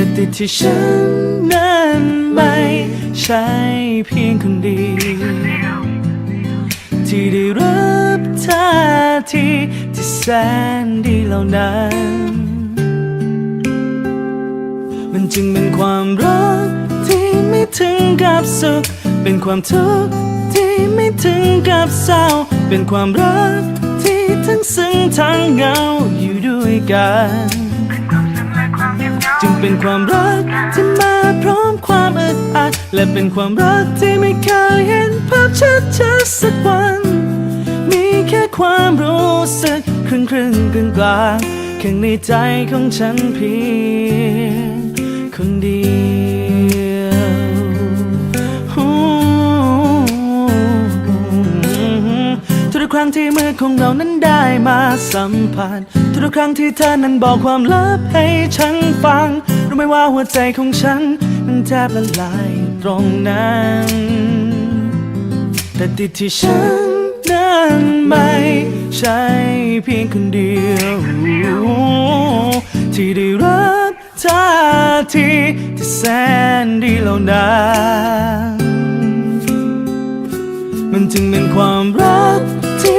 แต่ติดที่ฉันนั้นไม่ใช่เพียงคนเดียวที่ได้รับท่าทีที่แสนดีเหล่านั้น มันจึงเป็นความรักที่ไม่ถึงกับสุข เป็นความทุกข์ที่ไม่ถึงกับเศร้า เป็นความรักที่ทั้งซึ้งทั้งเหงาอยู่ด้วยกัน จึงเป็นความรักที่มาพร้อมความอึดอัด และเป็นความรักที่ไม่เคยเห็นภาพชัดชัดสักวัน มีแค่ความรู้สึกครึ่งครึ่งกลางกลางๆข้างในใจของฉันเพียง กครั้งที่มือของเรานั้นได้มาสัมผัสทุกครั้งที่เธอนั้นบอกความลับให้ฉันฟังรู้ไหมว่าหัวใจของฉันนั้นแทบละลายตรงนั้นแต่ติดที่ฉันนั้นไม่ใช่เพียงคนเดียว ที่ได้รับท่าทีที่แสนดีเหล่านั้นมันจึงเป็นความรัก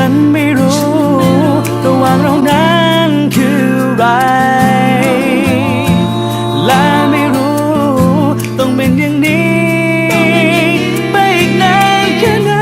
ฉันไม่รู้ระหว่างเรานั้นคืออะไร และไม่รู้ต้องเป็นอย่างนี้ ไปอีกนานแค่ไหน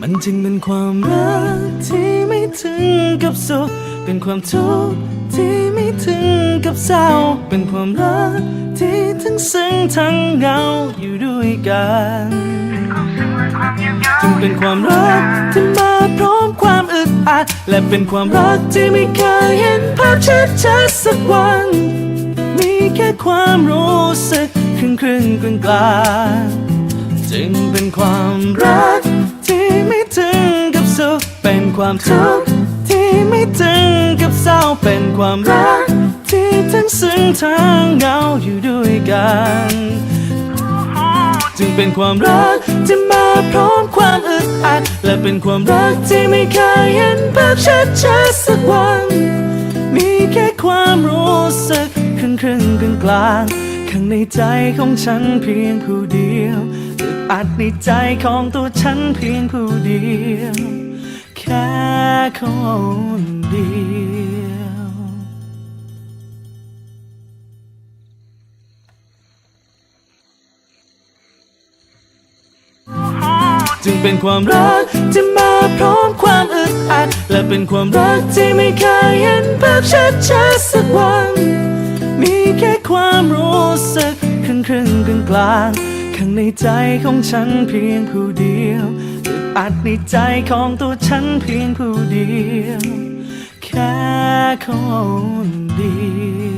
มันจึงเป็นความรักที่ไม่ ถึงกับสุข เป็นความทุกข์ที่ไม่ถึงกับเศร้า เป็นความรักที่ทั้งซึ้งทั้งเหงาอยู่ด้วยกันความซึ้งและความเงียบเหงาจึงเป็นความรักที่มาพร้อมความอึดอัด และเป็นความรักที่ไม่เคยเห็นภาพชัดชัดๆสักวัน มีแค่ความรู้สึกครึ่งครึ่งกลางกลางๆจึงเป็นความรัก ความทุกข์ที่ไม่ถึงกับเศร้าเป็นความรัก ที่ทั้งซึ้งทั้งเหงาอยู่ด้วยกัน จึงเป็นความรักที่มาพร้อมความอึดอัด และเป็นความรักที่ไม่เคยเห็นภาพชัดชัดสักวัน มีแค่ความรู้สึกครึ่งครึ่งกลางกลางข้างในใจของฉันเพียงผู้เดียวอึดอัดในใจของตัวฉันเพียงผู้เดียว ค่คนเดียวจึงเป็นความรักที่มาพร้อมความอึดอัด และเป็นความรักที่ไม่เคยเห็นภาพชัดชัดสักวัน มีแค่ความรู้สึกครึ่งครึ่งกลางกลางๆข้างในใจของฉันเพียงผู้เดียว อึดอัดในใจของตัวฉันเพียงผู้เดียว แค่คนเดียว